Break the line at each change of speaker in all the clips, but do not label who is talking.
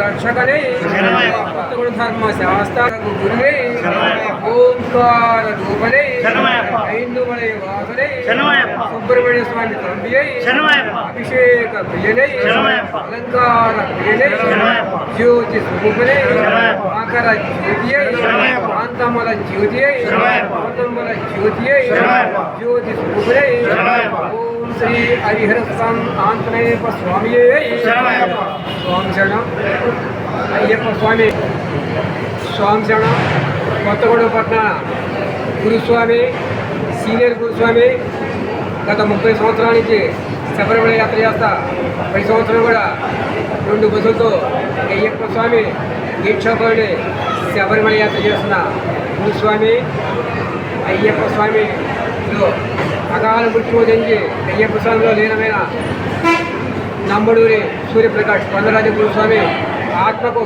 రక్షకనే
శరణమయ్య.
భక్తగుణ ధర్మ శాస్త్ర గురువే. ఓంకార రూపనే. ఐందుమలై
శరణమయ్యప్ప.
సుబ్రహ్మణ్య స్వామి
శరణమయ్యప్ప.
అభిషేక ప్రియనై. అలంకార ప్రియనై. జ్యోతి స్వరూపనే. ఆకర జ్యోతియై
శరణమయ్యప్ప.
కాంతమల జ్యోతియై
శరణమయ్యప్ప.
పూర్ణమల జ్యోతియై జ్యోతి స్వరూపనే ఓం శ్రీ హరిహర ఆంజనేయ స్వామియే
శరణమయ్యప్ప.
స్వామి శరణం అయ్యప్ప స్వామి స్వామి శరణం కొత్తగూడెం పట్న గురుస్వామి సీనియర్ గురుస్వామి గత ముప్పై సంవత్సరాల నుంచి శబరిమల యాత్ర చేస్తా పది సంవత్సరం కూడా రెండు బస్సులతో అయ్యప్ప స్వామి దీక్షాపరుడి శబరిమల యాత్ర చేస్తున్న గురుస్వామి అయ్యప్ప స్వామిలో అకాల మృత్యు వదించి అయ్యప్ప స్వామిలో లీనమైన నమ్మడూరి సూర్యప్రకాష్ వందరాజ గురుస్వామి ఆత్మకు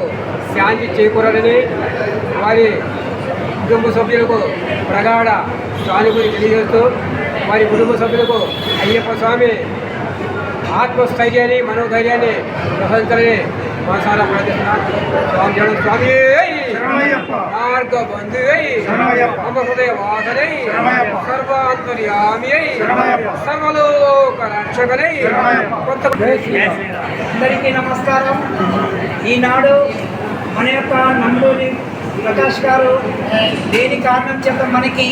శాంతి చేకూరాలని వారి కుటుంబ సభ్యులకు ప్రగాఢ సానుభూతి తెలియజేస్తూ వారి కుటుంబ సభ్యులకు అయ్యప్ప స్వామి ఆత్మస్థైర్యాన్ని మనోధైర్యాన్ని ప్రసరించాలని మనసారా ప్రార్థిస్తున్నాను స్వామి జనం స్వామి. మార్గ బంధు వాసనై. సర్వాంతర్యామి. సర్వలోక రక్షకనై. కొత్త
అందరికీ నమస్కారం. ఈనాడు మన యొక్క నందూరి ప్రకాష్ గారు దేని కారణం చేత మనకి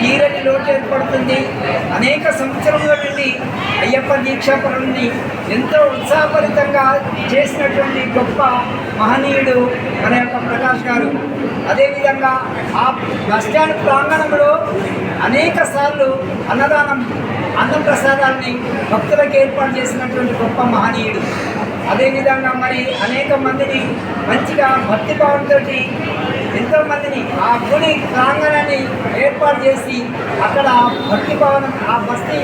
తీరని లోటు ఏర్పడుతుంది? అనేక సంవత్సరముల నుండి అయ్యప్ప దీక్షాపరుల్ని ఎంతో ఉత్సాహభరితంగా చేసినటువంటి గొప్ప మహనీయుడు మన యొక్క ప్రకాష్ గారు. అదేవిధంగా ఆ బస్టాండ్ ప్రాంగణంలో అనేక సార్లు అన్నదానం అన్నప్రసాదాన్ని భక్తులకు ఏర్పాటు చేసినటువంటి గొప్ప మహనీయుడు. అదేవిధంగా మరి అనేక మందిని మంచిగా భక్తి ఎంతోమందిని ఎంతో మందిని ఆ గుడి ప్రాంగణాన్ని ఏర్పాటు చేసి అక్కడ భక్తి భవనం ఆ బస్తీ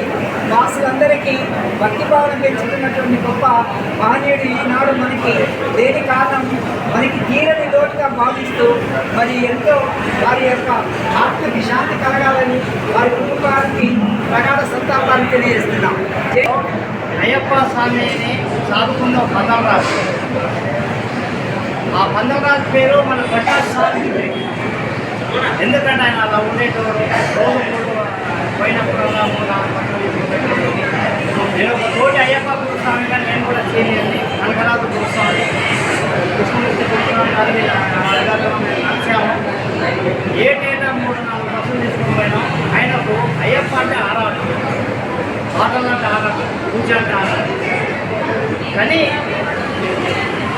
వాసులందరికీ భక్తి భావన పెంచుతున్నటువంటి గొప్ప మహనీయుడు ఈనాడు మనకి దేని కారణం మనకి తీరని లోటుగా భావిస్తూ మరి ఎంతో వారి యొక్క ఆత్మకి శాంతి కలగాలని వారి కుటుంబానికి ప్రగాఢ సంతాపాన్ని తెలియజేస్తున్నాం.
అయ్యప్ప స్వామిని సాధుకున్న పందం రాజు. ఆ పందరాజు పేరు మన ప్రకాష్ ఎందుకంటే ఆయన అలా ఉండేటోడు రోజు పోయినప్పుడల్లా నేను ఒక తోటి అయ్యప్ప గురుస్వామి కానీ నేను కూడా సీనియర్ని కనకరాజు గురుస్వామి కృష్ణమూర్తి గురుస్వామి గారు వీళ్ళ వాళ్ళ దగ్గర మేము కలిసాము ఏటేటా మూడు నాలుగు బస్సులు తీసుకుని పోయినాం ఆయనకు అయ్యప్ప అంటే ఆరాటం ఆటలు అంటే ఆరాటం పూజ అంటే ఆరాటం కానీ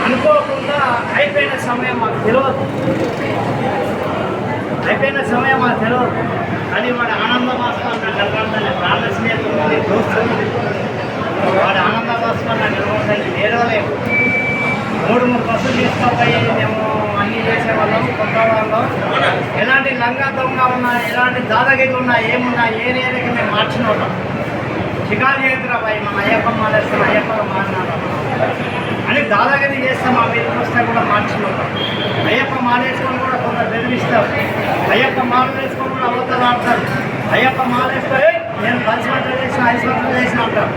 అనుకోకుండా అయిపోయిన సమయం మాకు తెలియదు. అయిపోయిన సమయం మాకు తెలియదు. కానీ వాడు ఆనంద భాస్కర్ నా గర్భాన్ని ప్రాణ స్నేహితులు దోస్తులు వాడు ఆనంద భాస్కర్ నా గర్భాన్ని నేరవలేము మూడు మూడు బస్సులు తీసుకుపోయి మేము అన్నీ చేసేవాళ్ళం కొత్త వాళ్ళం ఎలాంటి లంగా దొంగ ఉన్నా ఎలాంటి దాదాగిరి ఉన్నా ఏమున్నా ఏరియాలకి మేము మార్చిన వాళ్ళం షికారు చేతురా భయ్ మన అయ్యప్ప మాలేస్తాం అయ్యప్ప మారినాడు దాదాగిరి చేస్తాం మా మీద వస్తే కూడా మార్చుకుంటాం. అయ్యప్ప మాలేసుకొని కూడా కొందరు బెదిరిస్తారు. అయ్యప్ప మాల వేసుకొని కూడా అవతల ఆడతారు. అయ్యప్ప మాలేస్తే నేను కలిసి వంటలు చేసిన ఐదు వంటలు చేసిన అంటారు.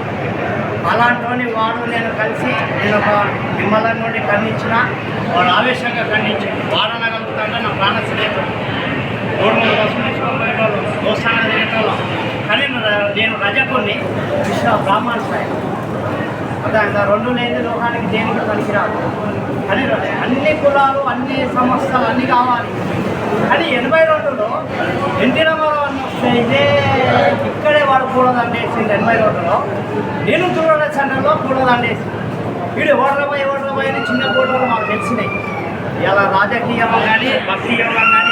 అలాంటి వాడు నేను కలిసి నేను ఒక నిమ్మలం నుండి ఖండించిన వాడు ఆవేశంగా ఖండించాడు వాడనగలుగుతాగా నా ప్రాణ స్నేహితుడు మూడు మూడు బస్సులు దోస్తాన తినేటోళ్ళం నేను రజకుని కృష్ణ బ్రాహ్మణ స్థాయి అదే రెండు లేని లోకానికి దేనికి పనికిరాదు? అని అన్ని కులాలు అన్ని సంస్థలు అన్నీ కావాలి. కానీ ఎనభై రెండులో ఎన్టీ రామారావు అన్న వస్తే ఇదే ఇక్కడే వాడు కూడదండేసింది ఎనభై రెండులో. నేను చూడాలి సెంటర్లో కూడదండేసింది వీడు ఓడరమై ఓడరమై అని చిన్న కూడలు మాకు తెలిసినాయి. ఇలా రాజకీయంలో కానీ భక్తియంలో కానీ